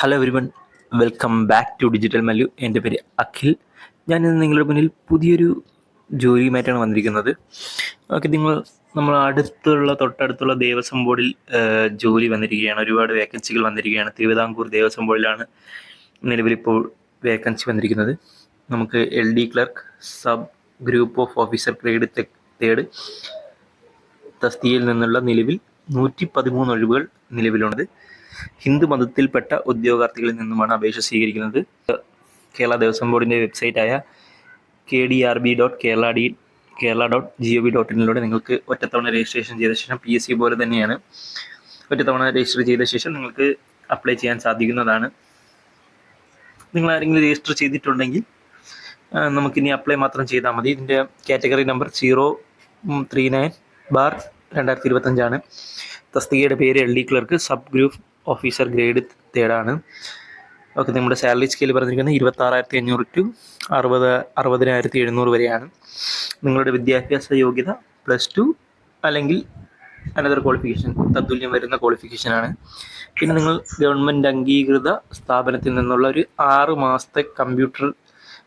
Hello everyone welcome back to digital Mallu എന്റെ പേര് അഖിൽ. ഞാൻ ഇന്ന് നിങ്ങളുടെ മുന്നിൽ പുതിയൊരു ജോലിയുമായിട്ടാണ് വന്നിരിക്കുന്നത്. ഓക്കെ നിങ്ങൾ നമ്മൾ അടുത്തുള്ള തൊട്ടടുത്തുള്ള ദേവസ്വം ബോർഡിൽ ജോലി വന്നിരിക്കുകയാണ്. ഒരുപാട് വേക്കൻസികൾ വന്നിരിക്കുകയാണ്. തിരുവിതാംകൂർ ദേവസ്വം ബോർഡിലാണ് നിലവിലിപ്പോൾ വേക്കൻസി വന്നിരിക്കുന്നത്. നമുക്ക് L D clerk sub group of officer grade third തസ്തികയിൽ നിന്നുള്ള നിലവിൽ നൂറ്റി പതിമൂന്ന് ഒഴിവുകൾ നിലവിലുണ്ട് ഹിന്ദു മതത്തിൽപ്പെട്ട ഉദ്യോഗാർത്ഥികളിൽ നിന്നുമാണ് അപേക്ഷ സ്വീകരിക്കുന്നത്. കേരള ദേവസ്വം ബോർഡിന്റെ വെബ്സൈറ്റായ K D R B dot Kerala D Kerala dot G O V dot ഇനിലൂടെ നിങ്ങൾക്ക് ഒറ്റത്തവണ രജിസ്ട്രേഷൻ ചെയ്ത ശേഷം പി എസ് സി പോലെ തന്നെയാണ് ഒറ്റത്തവണ രജിസ്റ്റർ ചെയ്ത ശേഷം നിങ്ങൾക്ക് അപ്ലൈ ചെയ്യാൻ സാധിക്കുന്നതാണ്. നിങ്ങൾ ആരെങ്കിലും രജിസ്റ്റർ ചെയ്തിട്ടുണ്ടെങ്കിൽ നമുക്കിനി അപ്ലൈ മാത്രം ചെയ്താൽ മതി. ഇതിന്റെ category number zero three nine bar രണ്ടായിരത്തി ഇരുപത്തഞ്ചാണ് തസ്തികയുടെ പേര് L D clerk sub group officer grade തേർഡാണ് okay നമ്മുടെ സാലറി സ്കെയിൽ പറഞ്ഞിരിക്കുന്നത് ഇരുപത്തി ആറായിരത്തി അഞ്ഞൂറ് ടു അറുപത് അറുപതിനായിരത്തി എഴുന്നൂറ് വരെയാണ്. നിങ്ങളുടെ വിദ്യാഭ്യാസ യോഗ്യത പ്ലസ് ടു അല്ലെങ്കിൽ അനദർ ക്വാളിഫിക്കേഷൻ തത്തുല്യം വരുന്ന ക്വാളിഫിക്കേഷനാണ് പിന്നെ നിങ്ങൾ ഗവൺമെന്റ് അംഗീകൃത സ്ഥാപനത്തിൽ നിന്നുള്ള ഒരു ആറ് മാസത്തെ കമ്പ്യൂട്ടർ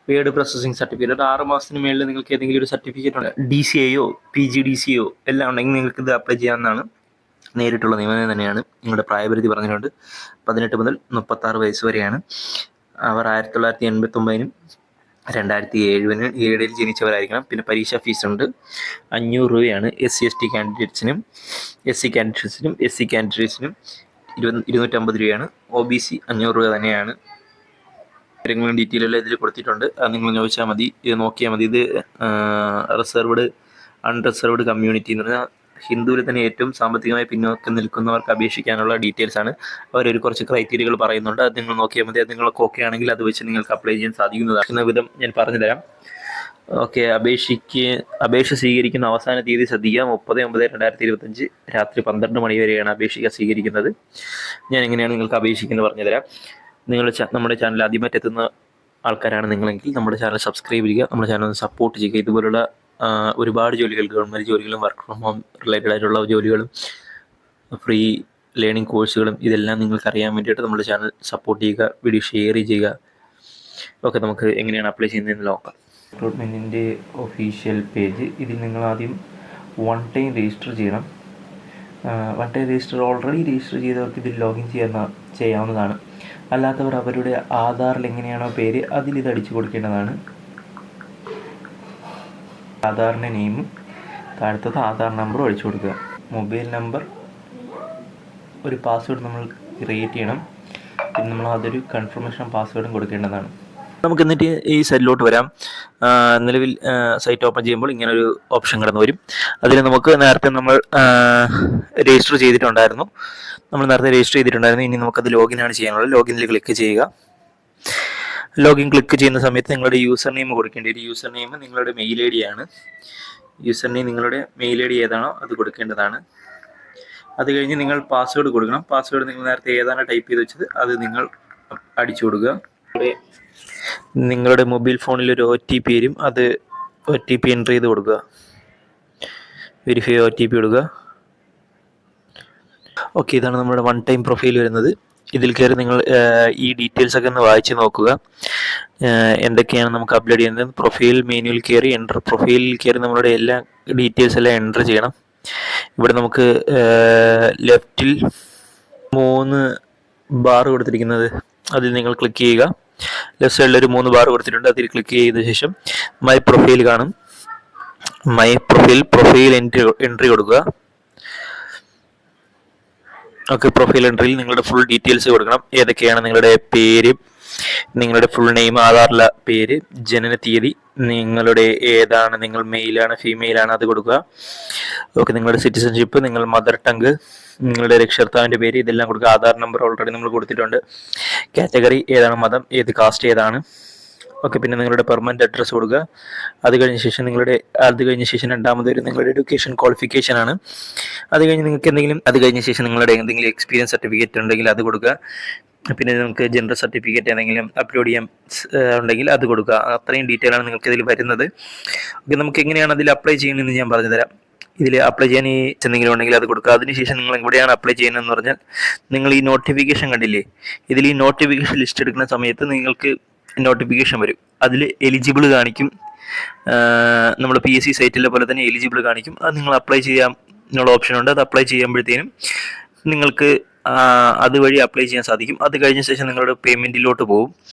വേഡ് പ്രോസസ്സിംഗ് സർട്ടിഫിക്കറ്റ് ആറ് മാസത്തിന് മേളിൽ നിങ്ങൾക്ക് ഏതെങ്കിലും ഒരു സർട്ടിഫിക്കറ്റ് ഉണ്ട് D C P G D എല്ലാം ഉണ്ടെങ്കിൽ നിങ്ങൾക്ക് ഇത് അപ്ലൈ ചെയ്യാവുന്നതാണ്. നേരിട്ടുള്ള നിയമനം തന്നെയാണ് നിങ്ങളുടെ പ്രായപരിധി പറഞ്ഞിട്ടുണ്ട്. പതിനെട്ട് മുതൽ മുപ്പത്താറ് വയസ്സ് വരെയാണ്. അവർ ആയിരത്തി തൊള്ളായിരത്തി എൺപത്തൊമ്പതിനും രണ്ടായിരത്തി ഏഴുവിന് ഏഴിൽ ജനിച്ചവരായിരിക്കണം. പിന്നെ പരീക്ഷാ ഫീസ് ഉണ്ട്. അഞ്ഞൂറ് രൂപയാണ് എസ് സി എസ് ടി കാൻഡിഡേറ്റ്സിനും എസ് സി കാൻഡിഡേറ്റ്സിനും എസ് സി കാൻഡിഡേറ്റ്സിനും ഇരുന്നൂറ്റമ്പത് രൂപയാണ്. ഒ ബി സി അഞ്ഞൂറ് രൂപ തന്നെയാണ്. കാര്യങ്ങളും ഡീറ്റെയിൽ എല്ലാം ഇതിൽ കൊടുത്തിട്ടുണ്ട്. അത് നിങ്ങൾ ചോദിച്ചാൽ മതി. ഇത് നോക്കിയാൽ മതി. ഇത് റിസർവ്ഡ് അൺറിസർവ്ഡ് കമ്മ്യൂണിറ്റി എന്ന് പറഞ്ഞാൽ ഹിന്ദുവിൽ തന്നെ ഏറ്റവും സാമ്പത്തികമായി പിന്നോക്കം നിൽക്കുന്നവർക്ക് അപേക്ഷിക്കാനുള്ള ഡീറ്റെയിൽസ് ആണ്. അവർ ഒരു കുറച്ച് ക്രൈറ്റീരിയകൾ പറയുന്നുണ്ട്. അത് നിങ്ങൾ നോക്കിയാൽ മതി. അത് നിങ്ങൾക്ക് ഓക്കെ ആണെങ്കിൽ അത് വെച്ച് നിങ്ങൾക്ക് അപ്ലൈ ചെയ്യാൻ സാധിക്കുന്നതാണ്. വിധം ഞാൻ പറഞ്ഞു തരാം. ഓക്കെ അപേക്ഷിക്ക് അപേക്ഷ സ്വീകരിക്കുന്ന അവസാന തീയതി ശ്രദ്ധിക്കുക മുപ്പത് ഒമ്പത് രണ്ടായിരത്തി ഇരുപത്തഞ്ച് രാത്രി പന്ത്രണ്ട് മണി വരെയാണ് അപേക്ഷിക്കുക സ്വീകരിക്കുന്നത്. ഞാൻ എങ്ങനെയാണ് നിങ്ങൾക്ക് അപേക്ഷിക്കുന്നത് പറഞ്ഞു തരാം. നിങ്ങൾ നമ്മുടെ ചാനൽ ആദ്യമായിട്ട് എത്തുന്ന ആൾക്കാരാണ് നിങ്ങളെങ്കിൽ നമ്മുടെ ചാനൽ സബ്സ്ക്രൈബ് ചെയ്യുക. നമ്മുടെ ചാനൽ സപ്പോർട്ട് ചെയ്യുക. ഇതുപോലുള്ള ഒരുപാട് ജോലികൾ ഗവൺമെന്റ് ജോലികളും വർക്ക് ഫ്രം ഹോം റിലേറ്റഡ് ആയിട്ടുള്ള ജോലികളും ഫ്രീ ലേണിംഗ് കോഴ്സുകളും ഇതെല്ലാം നിങ്ങൾക്ക് അറിയാൻ വേണ്ടിയിട്ട് നമ്മുടെ ചാനൽ സപ്പോർട്ട് ചെയ്യുക വീഡിയോ ഷെയർ ചെയ്യുക. ഓക്കെ നമുക്ക് എങ്ങനെയാണ് അപ്ലൈ ചെയ്യുന്നതെന്ന് നോക്കാം. റിക്രൂട്ട്മെന്റിന്റെ ഒഫീഷ്യൽ പേജ് ഇതിൽ നിങ്ങൾ ആദ്യം വൺ ടൈം രജിസ്റ്റർ ചെയ്യണം. One time register already register ചെയ്തവർക്ക് ഇതിൽ ലോഗിൻ ചെയ്യുന്ന ചെയ്യാവുന്നതാണ്. അല്ലാത്തവർ അവരുടെ ആധാറിൽ എങ്ങനെയാണോ പേര് അതിൽ ഇത് അടിച്ചു കൊടുക്കേണ്ടതാണ്. ആധാറിന്റെ നെയിമും താഴത്തത് ആധാർ നമ്പറും അടിച്ചു കൊടുക്കുക. മൊബൈൽ നമ്പർ ഒരു പാസ്വേഡ് നമ്മൾ ക്രിയേറ്റ് ചെയ്യണം. പിന്നെ നമ്മൾ അതൊരു കൺഫർമേഷൻ പാസ്വേഡും കൊടുക്കേണ്ടതാണ്. നമുക്ക് എന്നിട്ട് ഈ സൈറ്റിലോട്ട് വരാം. നിലവിൽ സൈറ്റ് ഓപ്പൺ ചെയ്യുമ്പോൾ ഇങ്ങനെ ഒരു ഓപ്ഷൻ കടന്നു വരും. അതിൽ നമുക്ക് നേരത്തെ നമ്മൾ രജിസ്റ്റർ ചെയ്തിട്ടുണ്ടായിരുന്നു. നമ്മൾ നേരത്തെ രജിസ്റ്റർ ചെയ്തിട്ടുണ്ടായിരുന്നു. ഇനി നമുക്കത് ലോഗിൻ ആണ് ചെയ്യാനുള്ളത്. ലോഗിനിൽ ക്ലിക്ക് ചെയ്യുക. ലോഗിൻ ക്ലിക്ക് ചെയ്യുന്ന സമയത്ത് നിങ്ങളുടെ യൂസർ നെയിം കൊടുക്കേണ്ടി വരും. യൂസർ നെയിം നിങ്ങളുടെ മെയിൽ ഐ ഡി ആണ്. യൂസർ നെയിം നിങ്ങളുടെ മെയിൽ ഐ ഡി ഏതാണോ അത് കൊടുക്കേണ്ടതാണ്. അത് കഴിഞ്ഞ് നിങ്ങൾ പാസ്വേഡ് കൊടുക്കണം. പാസ്വേഡ് നിങ്ങൾ നേരത്തെ ഏതാണ് ടൈപ്പ് ചെയ്ത് വെച്ചത് അത് നിങ്ങൾ അടിച്ചു കൊടുക്കുക. നിങ്ങളുടെ- മൊബൈൽ ഫോണിൽ ഒരു ഒ ടി പി വരും. അത് ഒ ടി പി എന്റർ ചെയ്ത് കൊടുക്കുക. വെരിഫൈ ഒ ടി പി കൊടുക്കുക ഓക്കെ ഇതാണ് നമ്മുടെ വൺ ടൈം പ്രൊഫൈൽ വരുന്നത്. ഇതിൽ കയറി നിങ്ങൾ ഈ ഡീറ്റെയിൽസ് ഒക്കെ ഒന്ന് വായിച്ച് നോക്കുക. എന്തൊക്കെയാണ് നമുക്ക് അപ്ലോഡ് ചെയ്യുന്നത്? പ്രൊഫൈൽ മെനുവിൽ കയറി എന്റർ പ്രൊഫൈലിൽ കയറി നമ്മളുടെ എല്ലാ ഡീറ്റെയിൽസ് എല്ലാം എന്റർ ചെയ്യണം. ഇവിടെ നമുക്ക് ലെഫ്റ്റിൽ മൂന്ന് ബാർ കൊടുത്തിരിക്കുന്നത്. അതിൽ നിങ്ങൾ ക്ലിക്ക് ചെയ്യുക. ലെഫ്റ്റ് സൈഡിൽ ഒരു മൂന്ന് ബാർ കൊടുത്തിട്ടുണ്ട്. അതിൽ ക്ലിക്ക് ചെയ്ത ശേഷം മൈ പ്രൊഫൈൽ കാണും. My profile profile entry entry കൊടുക്കുക. ഓക്കെ പ്രൊഫൈൽ എൻട്രിയിൽ നിങ്ങളുടെ ഫുൾ ഡീറ്റെയിൽസ് കൊടുക്കണം. ഏതൊക്കെയാണ് നിങ്ങളുടെ പേര് നിങ്ങളുടെ ഫുൾ നെയിം ആധാറിലെ പേര് ജനന തീയതി നിങ്ങളുടെ ഏതാണ് നിങ്ങൾ മെയിലാണ് ഫീമെയിലാണ് അത് കൊടുക്കുക. ഓക്കെ നിങ്ങളുടെ സിറ്റിസൺഷിപ്പ് നിങ്ങൾ മദർ ടങ്ക് നിങ്ങളുടെ രക്ഷകർത്താവിന്റെ പേര് ഇതെല്ലാം കൊടുക്കുക. ആധാർ നമ്പർ ഓൾറെഡി നമ്മൾ കൊടുത്തിട്ടുണ്ട്. കാറ്റഗറി ഏതാണ് മതം ഏത് കാസ്റ്റ് ഏതാണ്? ഓക്കെ പിന്നെ നിങ്ങളുടെ പെർമനന്റ് അഡ്രസ്സ് കൊടുക്കുക. അത് കഴിഞ്ഞ ശേഷം നിങ്ങളുടെ അത് കഴിഞ്ഞ ശേഷം രണ്ടാമത് വരും നിങ്ങളുടെ എഡ്യൂക്കേഷൻ ക്വാളിഫിക്കേഷൻ ആണ്. അത് കഴിഞ്ഞ് നിങ്ങൾക്ക് എന്തെങ്കിലും അത് കഴിഞ്ഞ ശേഷം നിങ്ങളുടെ എന്തെങ്കിലും എക്സ്പീരിയൻസ് സർട്ടിഫിക്കറ്റ് ഉണ്ടെങ്കിൽ അത് കൊടുക്കുക. പിന്നെ നിങ്ങൾക്ക് ജനറൽ സർട്ടിഫിക്കറ്റ് എന്തെങ്കിലും അപ്ലോഡ് ചെയ്യാൻ ഉണ്ടെങ്കിൽ അത് കൊടുക്കുക. അത്രയും ഡീറ്റെയിൽ ആണ് നിങ്ങൾക്ക് ഇതിൽ വരുന്നത്. ഓക്കെ നമുക്ക് എങ്ങനെയാണ് അതിൽ അപ്ലൈ ചെയ്യണമെന്ന് ഞാൻ പറഞ്ഞു തരാം. ഇതിൽ അപ്ലൈ ചെയ്യാൻ ഈ എന്തെങ്കിലും ഉണ്ടെങ്കിൽ അത് കൊടുക്കുക. അതിനുശേഷം നിങ്ങൾ എവിടെയാണ് അപ്ലൈ ചെയ്യുന്നതെന്ന് പറഞ്ഞാൽ നിങ്ങൾ ഈ നോട്ടിഫിക്കേഷൻ കണ്ടില്ലേ? ഇതിൽ ഈ നോട്ടിഫിക്കേഷൻ ലിസ്റ്റ് എടുക്കുന്ന സമയത്ത് നിങ്ങൾക്ക് നോട്ടിഫിക്കേഷൻ വരും. അതിൽ എലിജിബിൾ കാണിക്കും. നമ്മൾ പി എസ് സി സൈറ്റിലെ പോലെ തന്നെ എലിജിബിൾ കാണിക്കും. അത് നിങ്ങൾ അപ്ലൈ ചെയ്യാം എന്നുള്ള ഓപ്ഷൻ ഉണ്ട്. അത് അപ്ലൈ ചെയ്യുമ്പോഴത്തേനും നിങ്ങൾക്ക് അതുവഴി അപ്ലൈ ചെയ്യാൻ സാധിക്കും. അത് കഴിഞ്ഞ ശേഷം നിങ്ങളുടെ പേയ്മെന്റിലോട്ട് പോകും.